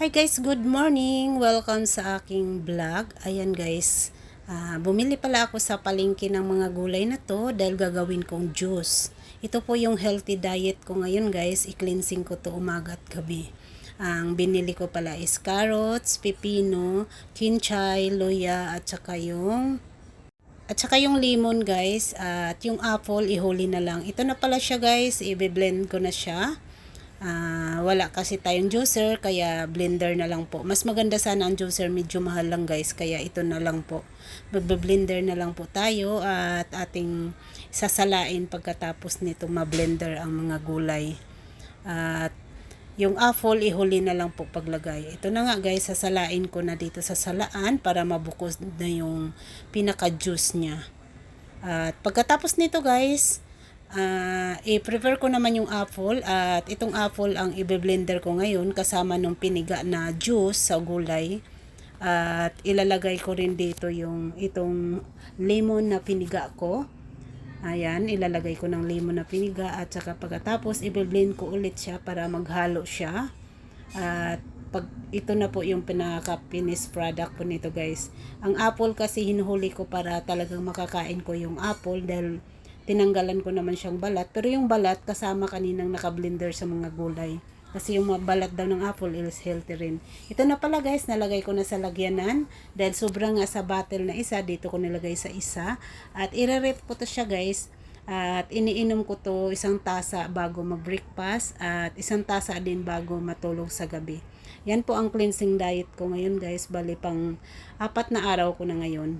Hi guys, good morning! Welcome sa aking vlog. Ayan guys, ah, bumili pala ako sa palengke ng mga gulay na to dahil gagawin kong juice. Ito po yung healthy diet ko ngayon guys. I-cleansing ko to umaga at gabi. Ang binili ko pala is carrots, pepino, kinchay, luya at saka yung at saka yung lemon guys at yung apple ihuli na lang. Ito na pala siya guys, i-blend ko na siya. Ah, wala kasi tayong juicer kaya blender na lang po. Mas maganda sana ang juicer, medyo mahal lang guys kaya ito na lang po. Magbe-blender na lang po tayo at ating sasalain pagkatapos nito ma-blender ang mga gulay. At yung apple ihuli na lang po paglagay. Ito na nga guys, sasalain ko na dito sa salaan para mabukos na yung pinaka-juice niya. At pagkatapos nito guys, ah i-prepare ko naman yung apple at itong apple ang i-blender ko ngayon kasama nung piniga na juice sa gulay. At ilalagay ko rin dito yung itong lemon na piniga ko. Ayan, ilalagay ko ng lemon na piniga at saka pagkatapos i-blend ko ulit siya para maghalo siya. At pag ito na po yung pinaka-finished product po nito guys. Ang apple kasi hinuhuli ko para talagang makakain ko yung apple dahil tinanggalan ko naman siyang balat. Pero yung balat kasama kaninang naka-blender sa mga gulay. Kasi yung balat daw ng apple is healthy rin. Ito na pala guys, nalagay ko na sa lagyanan. Dahil sobrang nga sa bottle na isa, dito ko nilagay sa isa. At ire-rate ko to siya guys. At iniinom ko to isang tasa bago mag-breakfast. At isang tasa din bago matulog sa gabi. Yan po ang cleansing diet ko ngayon guys. Bali pang apat na araw ko na ngayon.